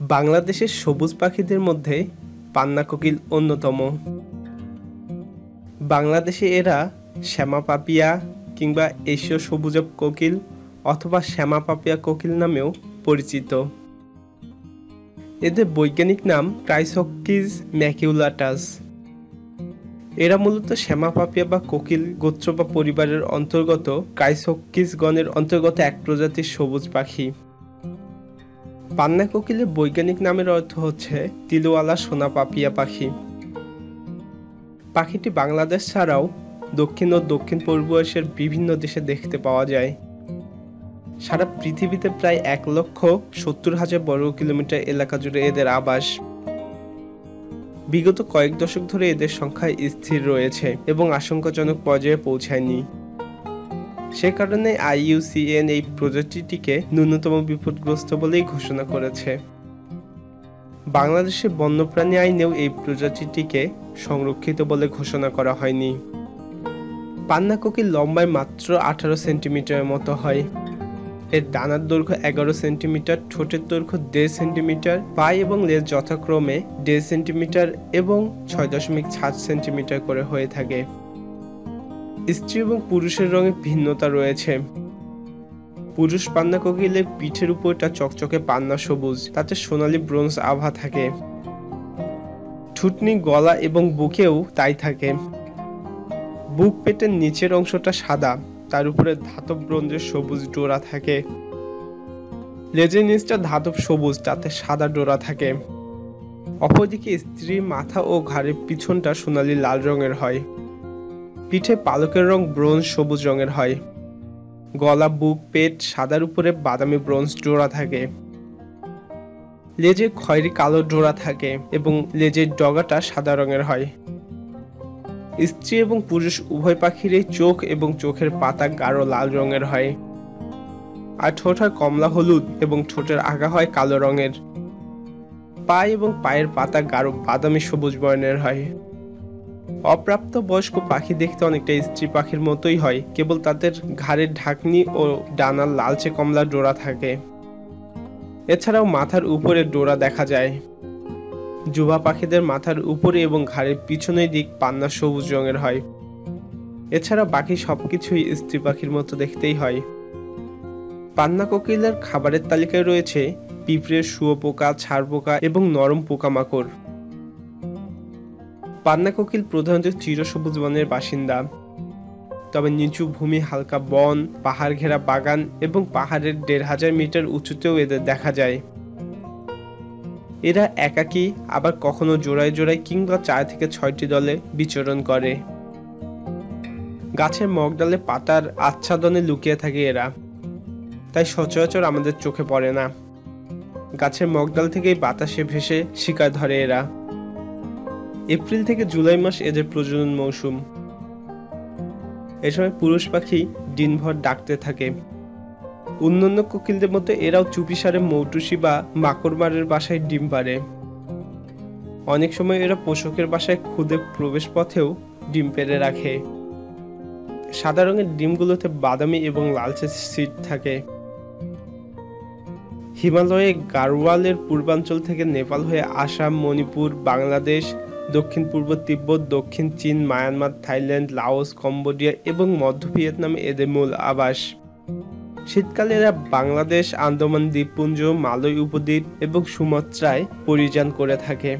বাংলাদেশের সবুজ পাখিদের মধ্যে পান্না কোকিল অন্যতম। বাংলাদেশে এরা শ্যামা পাপিয়া কিংবা এশীয় সবুজ কোকিল অথবা শ্যামা পাপিয়া কোকিল নামেও পরিচিত। এদের বৈজ্ঞানিক নাম ক্রাইসকিজ ম্যাকিউলাটাস। এরা মূলত শ্যামা পাপিয়া বা কোকিল গোত্র বা পরিবারের অন্তর্গত ক্রাইসকিজ গণের অন্তর্গত এক প্রজাতির সবুজ পাখি। পান্না কোকিলের বৈজ্ঞানিক নামের অর্থ হচ্ছে তিলওয়ালা সোনা পাপিয়া পাখি। পাখিটি বাংলাদেশ ছাড়াও দক্ষিণ ও দক্ষিণ পূর্ব এশিয়ার বিভিন্ন দেশে দেখতে পাওয়া যায়। সারা পৃথিবীতে প্রায় এক লক্ষ সত্তর হাজার বর্গ কিলোমিটার এলাকা জুড়ে এদের আবাস। বিগত কয়েক দশক ধরে এদের সংখ্যা স্থির রয়েছে এবং আশঙ্কাজনক পর্যায়ে পৌঁছায়নি। সে কারণে আইইউসিএন এই প্রজাতিটিকে ন্যূনতম বিপদগ্রস্ত বলেই ঘোষণা করেছে। বাংলাদেশে বন্যপ্রাণী আইনেও এই প্রজাতিটিকে সংরক্ষিত বলে ঘোষণা করা হয়নি। পান্না কোকিল লম্বায় মাত্র আঠারো সেন্টিমিটারের মতো হয়। এর ডানার দৈর্ঘ্য এগারো সেন্টিমিটার, ঠোঁটের দৈর্ঘ্য দেড় সেন্টিমিটার, পায়ে এবং লেজ যথাক্রমে দেড় সেন্টিমিটার এবং ছয় দশমিক সাত সেন্টিমিটার করে হয়ে থাকে। স্ত্রী এবং পুরুষের রঙে ভিন্নতা রয়েছে। পুরুষ পান্না কোকিলের পিঠের উপরটা চকচকে পান্না সবুজ, তাতে সোনালী ব্রোঞ্জ আভা থাকে। ঠুটনি গলা এবং বুকেও তাই থাকে। বুক পেটের নিচের অংশটা সাদা, তার উপরে ধাতব ব্রোঞ্জের সবুজ ডোরা থাকে। লেজের নিচটা ধাতব সবুজ, তাতে সাদা ডোরা থাকে। অপরদিকে স্ত্রী মাথা ও ঘাড়ের পিছনটা সোনালী লাল রঙের হয়। পিঠে পালকের রং ব্রোঞ্জ, সবুজ রঙের হয়। গলা, বুক, পেট, সাদার উপরে বাদামি ব্রোঞ্জ ডোরা থাকে। লেজে খয়েরি কালো ডোরা থাকে এবং লেজের ডগাটা সাদা রঙের হয়। স্ত্রী এবং পুরুষ উভয় পাখিরই চোখ এবং চোখের পাতা গাঢ় লাল রঙের হয়। আর ঠোঁট হয় কমলা হলুদ এবং ঠোঁটের আগা হয় কালো রঙের। পা এবং পায়ের পাতা গাঢ় বাদামি সবুজ বর্ণের হয়। অপ্রাপ্ত বয়স্ক পাখি দেখতে অনেকটা স্ত্রী পাখির মতোই হয়। কেবল তাদের ঘাড়ের ঢাকনি ও ডানার লালচে কমলা ডোরা থাকে। এছাড়াও মাথার উপরে ডোরা দেখা যায়। যুবা পাখিদের মাথার উপরে এবং ঘাড়ের পিছনের দিক পান্না সবুজ রঙের হয়। এছাড়া বাকি সবকিছুই স্ত্রী পাখির মতো দেখতেই হয়। পান্না কোকিলের খাবারের তালিকায় রয়েছে পিঁপড়ে শুয়োপোকা ছাড় পোকা এবং নরম পোকামাকড়। পান্না কোকিল প্রধানত চিরসবুজ বনের বাসিন্দা। তবে নিচু ভূমি হালকা বন পাহাড় ঘেরা বাগান এবং পাহাড়ের দেড় হাজার মিটার উঁচুতেও এদের দেখা যায়। এরা একাকী, আবার কখনো জোড়ায় জোড়ায় কিংবা চার থেকে ছয়টি দলে বিচরণ করে। গাছের মগডালে পাতার আচ্ছাদনে লুকিয়ে থাকে এরা। তাই সচরাচর আমাদের চোখে পড়ে না। গাছের মগডাল থেকেই বাতাসে ভেসে শিকার ধরে এরা। এপ্রিল থেকে জুলাই মাস এদের প্রজনন মৌসুম। এ সময় পুরুষ পাখি দিনভর ডাকতে থাকে। অন্যান্য কোকিলদের মতো এরাও চুপিসারে মৌটুসি বা মাকড়মারের বাসায় ডিম পারে অনেক সময় এরা পোষকের বাসায় খুদে প্রবেশ পথেও ডিম পেড়ে রাখে। সাদা রঙের ডিমগুলোতে বাদামি এবং লালচে সিট থাকে। হিমালয়ে গারওয়ালের পূর্বাঞ্চল থেকে নেপাল হয়ে আসাম, মণিপুর, বাংলাদেশ দক্ষিণ পূর্ব তিব্বত, দক্ষিণ চীন, মায়ানমার, থাইল্যান্ড, লাওস, কম্বোডিয়া এবং মধ্য ভিয়েতনামে এদের মূল আবাস। শীতকালে এরা বাংলাদেশ, আন্দামান দ্বীপপুঞ্জ, মালয় উপদ্বীপ এবং সুমাত্রায় পরিযান করে থাকে।